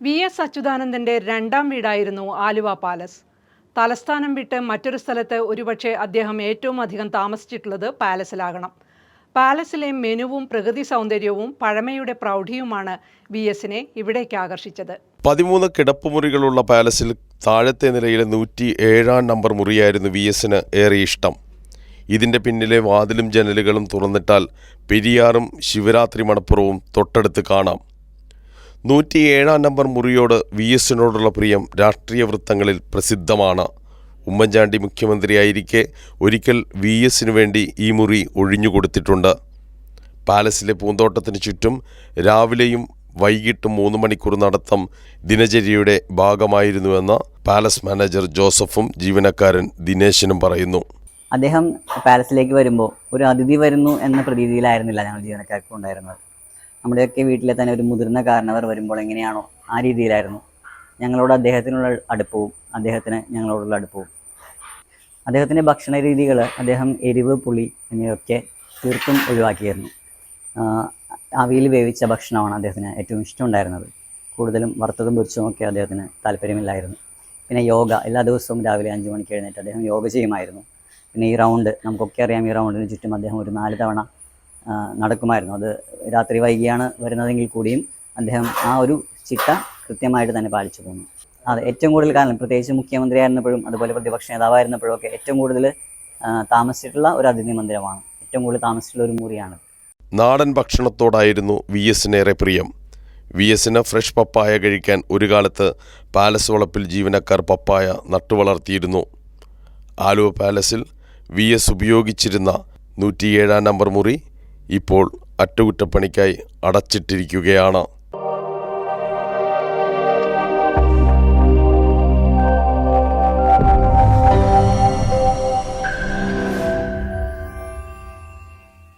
V S അച്യുതാനന്ദന്റെ രണ്ടാം വീടായിരുന്നു Aluva palace. തലസ്ഥാനം വിട്ട് മറ്റൊരു സ്ഥലത്ത് ഒരുപക്ഷെ അദ്ദേഹം ഏറ്റവും അധികം താമസിച്ചിട്ടുള്ളത് പാലസിലാകണം. പാലസിലെ മെനുവും പ്രകൃതി സൗന്ദര്യവും പഴമയുടെ പ്രൗഢിയുമാണ് വി എസിനെ ഇവിടേക്ക് ആകർഷിച്ചത്. പതിമൂന്ന് കിടപ്പുമുറികളുള്ള പാലസിൽ താഴത്തെ നിലയിലെ നൂറ്റി ഏഴാം നമ്പർ മുറിയായിരുന്നു വി എസിന് ഏറെ ഇഷ്ടം. ഇതിന്റെ പിന്നിലെ വാതിലും ജനലുകളും തുറന്നിട്ടാൽ പെരിയാറും ശിവരാത്രി മണപ്പുറവും തൊട്ടടുത്ത് കാണാം. നൂറ്റി ഏഴാം നമ്പർ മുറിയോട് വി എസിനോടുള്ള പ്രിയം രാഷ്ട്രീയ വൃത്തങ്ങളിൽ പ്രസിദ്ധമാണ്. ഉമ്മൻചാണ്ടി മുഖ്യമന്ത്രിയായിരിക്കെ ഒരിക്കൽ വി എസിനു വേണ്ടി ഈ മുറി ഒഴിഞ്ഞുകൊടുത്തിട്ടുണ്ട് പാലസിലെ പൂന്തോട്ടത്തിന് ചുറ്റും രാവിലെയും വൈകിട്ടും മൂന്ന് മണിക്കൂർ നടത്തം ദിനചര്യയുടെ ഭാഗമായിരുന്നുവെന്ന് പാലസ് മാനേജർ ജോസഫും ജീവനക്കാരൻ ദിനേശനും പറയുന്നു. അദ്ദേഹം പാലസിലേക്ക് വരുമ്പോൾ ഒരു അതിഥി വരുന്നു എന്ന പ്രതീതിയിലായിരുന്നില്ല ഞങ്ങൾ ജീവനക്കാർക്ക് ഉണ്ടായിരുന്നത്. നമ്മുടെയൊക്കെ വീട്ടിലെ തന്നെ ഒരു മുതിർന്ന കാരണവർ വരുമ്പോൾ എങ്ങനെയാണോ ആ രീതിയിലായിരുന്നു. ഞങ്ങളോട് അദ്ദേഹത്തിനുള്ള അടുപ്പവും അദ്ദേഹത്തിന് ഞങ്ങളോടുള്ള അടുപ്പവും. അദ്ദേഹത്തിന്റെ ഭക്ഷണ രീതികൾ അദ്ദേഹം എരിവ് പുളി എന്നിവയൊക്കെ തീർത്തും ഒഴിവാക്കിയിരുന്നു. അവിയിൽ വേവിച്ച ഭക്ഷണമാണ് അദ്ദേഹത്തിന് ഏറ്റവും ഇഷ്ടമുണ്ടായിരുന്നത് കൂടുതലും വറുത്തതും പൊരിച്ചതും ഒക്കെ അദ്ദേഹത്തിന് താല്പര്യമില്ലായിരുന്നു. പിന്നെ യോഗ എല്ലാ ദിവസവും രാവിലെ അഞ്ച് മണിക്ക് എഴുന്നേറ്റ് അദ്ദേഹം യോഗ ചെയ്യുമായിരുന്നു. പിന്നെ ഈ റൗണ്ട് നമുക്കൊക്കെ അറിയാം ഈ റൗണ്ടിന് ചുറ്റും അദ്ദേഹം ഒരു നാല് തവണ നടക്കുമായിരുന്നു. അത് രാത്രി വൈകിയാണ് വരുന്നതെങ്കിൽ കൂടിയും അദ്ദേഹം ആ ഒരു ചിട്ട കൃത്യമായിട്ട് തന്നെ പാലിച്ചു പോന്നു. അതെ ഏറ്റവും കൂടുതൽ കാലം പ്രത്യേകിച്ച് മുഖ്യമന്ത്രിയായിരുന്നപ്പോഴും അതുപോലെ പ്രതിപക്ഷ നേതാവായിരുന്നപ്പോഴും ഒക്കെ ഏറ്റവും കൂടുതൽ താമസിച്ചിട്ടുള്ള ഒരു അതിഥി മന്ദിരമാണ്. ഏറ്റവും കൂടുതൽ താമസിച്ചിട്ടുള്ള ഒരു മുറിയാണ്. നാടൻ ഭക്ഷണത്തോടായിരുന്നു വി എസിനേറെ പ്രിയം. വി എസിന് ഫ്രഷ് പപ്പായ കഴിക്കാൻ ഒരു കാലത്ത് പാലസ് വളപ്പിൽ ജീവനക്കാർ പപ്പായ നട്ടുവളർത്തിയിരുന്നു. ആലുവ പാലസിൽ വി എസ് ഉപയോഗിച്ചിരുന്ന നൂറ്റിയേഴാം നമ്പർ മുറി ഇപ്പോൾ അറ്റകുറ്റപ്പണിക്കായി അടച്ചിട്ടിരിക്കുകയാണ്.